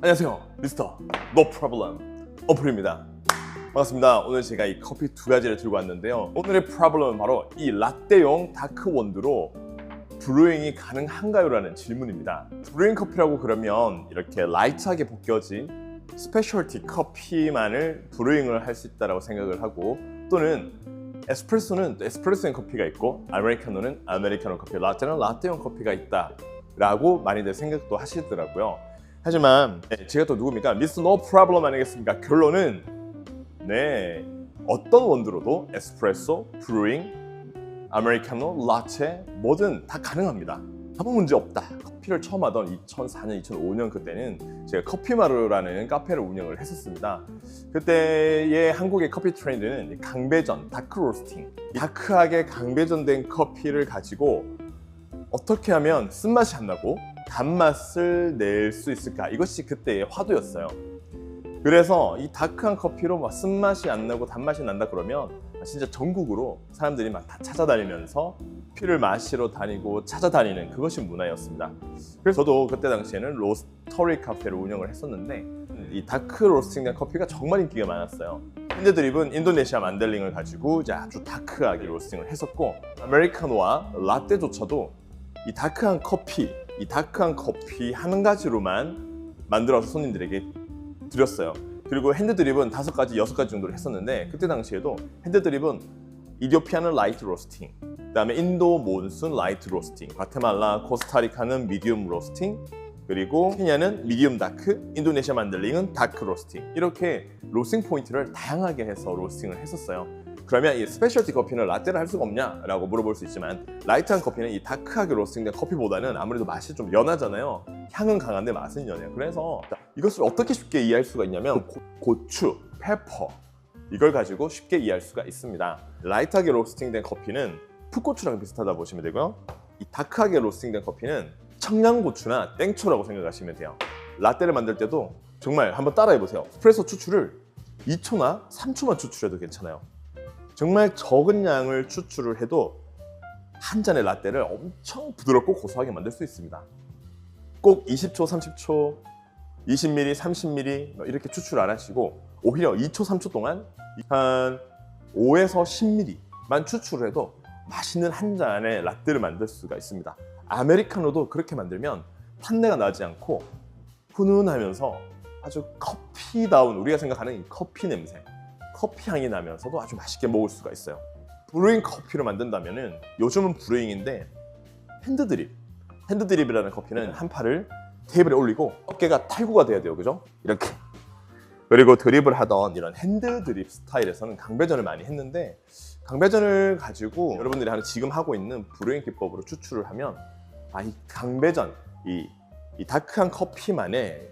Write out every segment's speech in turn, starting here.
안녕하세요 미스터 노 프로블럼 어플입니다. 반갑습니다. 오늘 제가 이 커피 두 가지를 들고 왔는데요. 오늘의 프로블럼은 바로 이 라떼용 다크 원두로 브루잉이 가능한가요? 라는 질문입니다. 브루잉 커피라고 그러면 이렇게 라이트하게 볶여진 스페셜티 커피만을 브루잉을 할 수 있다고 생각을 하고 또는 에스프레소는 또 에스프레소용 커피가 있고 아메리카노는 아메리카노 커피, 라떼는 라떼용 커피가 있다 라고 많이들 생각도 하시더라고요 하지만 네, 제가 또 누굽니까? 미스터 노 프로블럼 아니겠습니까? 결론은 네 어떤 원두로도 에스프레소, 브루잉, 아메리카노, 라떼 뭐든 다 가능합니다. 아무 문제 없다. 커피를 처음 하던 2004년, 2005년 그때는 제가 커피마루라는 카페를 운영을 했었습니다. 그때의 한국의 커피 트렌드는 이 강배전, 다크 로스팅, 이 다크하게 강배전된 커피를 가지고 어떻게 하면 쓴맛이 안 나고 단맛을 낼 수 있을까? 이것이 그때의 화두였어요. 그래서 이 다크한 커피로 막 쓴맛이 안 나고 단맛이 난다 그러면 진짜 전국으로 사람들이 막 다 찾아다니면서 피를 마시러 다니고 찾아다니는 그것이 문화였습니다. 그래서 저도 그때 당시에는 로스터리 카페를 운영을 했었는데 이 다크 로스팅된 커피가 정말 인기가 많았어요. 핸드 드립은 인도네시아 만델링을 가지고 이제 아주 다크하게 로스팅을 했었고 아메리카노와 라떼조차도 이 다크한 커피, 이 다크한 커피 한 가지로만 만들어서 손님들에게 드렸어요. 그리고 핸드 드립은 다섯 가지, 여섯 가지 정도를 했었는데 그때 당시에도 핸드 드립은 이디오피아는 라이트 로스팅, 그다음에 인도 몬순 라이트 로스팅, 과테말라, 코스타리카는 미디움 로스팅, 그리고 케냐는 미디움 다크, 인도네시아 만들링은 다크 로스팅 이렇게 로스팅 포인트를 다양하게 해서 로스팅을 했었어요. 그러면 이 스페셜티 커피는 라떼를 할 수가 없냐라고 물어볼 수 있지만 라이트한 커피는 이 다크하게 로스팅된 커피보다는 아무래도 맛이 좀 연하잖아요. 향은 강한데 맛은 연해요. 그래서 이것을 어떻게 쉽게 이해할 수가 있냐면 고, 고추, 페퍼 이걸 가지고 쉽게 이해할 수가 있습니다. 라이트하게 로스팅된 커피는 풋고추랑 비슷하다 보시면 되고요. 이 다크하게 로스팅된 커피는 청양고추나 땡초라고 생각하시면 돼요. 라떼를 만들 때도 정말 한번 따라해 보세요. 스프레소 추출을 2초나 3초만 추출해도 괜찮아요. 정말 적은 양을 추출을 해도 한 잔의 라떼를 엄청 부드럽고 고소하게 만들 수 있습니다. 꼭 20초, 30초, 20ml, 30ml 뭐 이렇게 추출 안 하시고 오히려 2초, 3초 동안 한 5에서 10ml만 추출을 해도 맛있는 한 잔의 라떼를 만들 수가 있습니다. 아메리카노도 그렇게 만들면 탄내가 나지 않고 훈훈하면서 아주 커피다운 우리가 생각하는 이 커피 냄새 커피 향이 나면서도 아주 맛있게 먹을 수가 있어요. 브루잉 커피로 만든다면은 요즘은 브루잉인데 핸드 드립. 핸드 드립이라는 커피는 한 팔을 테이블에 올리고 어깨가 탈구가 돼야 돼요. 그죠? 이렇게. 그리고 드립을 하던 이런 핸드 드립 스타일에서는 강배전을 많이 했는데 강배전을 가지고 여러분들이 하는 지금 하고 있는 브루잉 기법으로 추출을 하면 아 이 강배전 이, 이 다크한 커피만의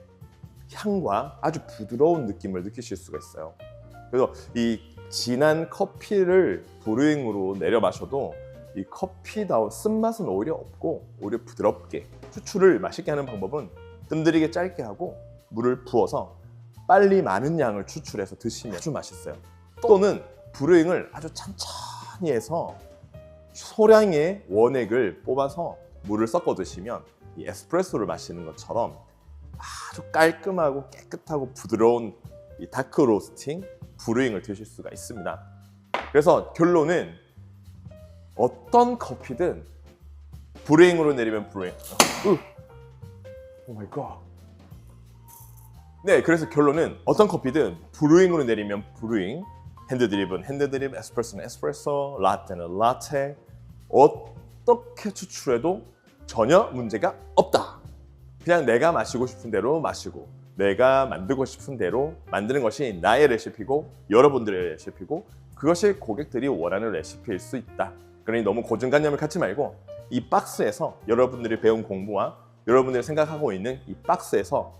향과 아주 부드러운 느낌을 느끼실 수가 있어요. 그래서 이 진한 커피를 브루잉으로 내려 마셔도 이 커피다운 쓴맛은 오히려 없고 오히려 부드럽게 추출을 맛있게 하는 방법은 뜸들이게 짧게 하고 물을 부어서 빨리 많은 양을 추출해서 드시면 아주 맛있어요. 또는 브루잉을 아주 천천히 해서 소량의 원액을 뽑아서 물을 섞어 드시면 이 에스프레소를 마시는 것처럼 아주 깔끔하고 깨끗하고 부드러운 이 다크 로스팅 브루잉을 드실 수가 있습니다. 그래서 결론은 어떤 커피든 브루잉으로 내리면 브루잉. 오 마이 갓. 네, 그래서 결론은 어떤 커피든 브루잉으로 내리면 브루잉, 핸드 드립은 핸드 드립, 에스프레소는 에스프레소, 라떼는 라떼. 어떻게 추출해도 전혀 문제가 없다. 그냥 내가 마시고 싶은 대로 마시고 내가 만들고 싶은 대로 만드는 것이 나의 레시피고 여러분들의 레시피고 그것이 고객들이 원하는 레시피일 수 있다. 그러니 너무 고정관념을 갖지 말고 이 박스에서 여러분들이 배운 공부와 여러분들이 생각하고 있는 이 박스에서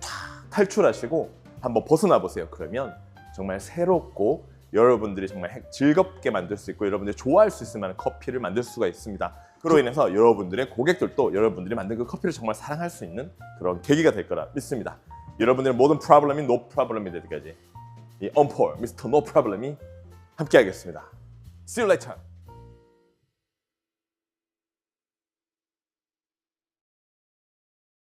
탁 탈출하시고 한번 벗어나 보세요. 그러면 정말 새롭고 여러분들이 정말 해- 즐겁게 만들 수 있고 여러분들이 좋아할 수 있을 만한 커피를 만들 수가 있습니다. 그로 인해서 여러분들의 고객들도 여러분들이 만든 그 커피를 정말 사랑할 수 있는 그런 계기가 될 거라 믿습니다. 여러분들의 모든 프로블럼이 노 프로블럼이 되기까지 이 언폴 미스터 노 프로블럼이 함께하겠습니다. See you later.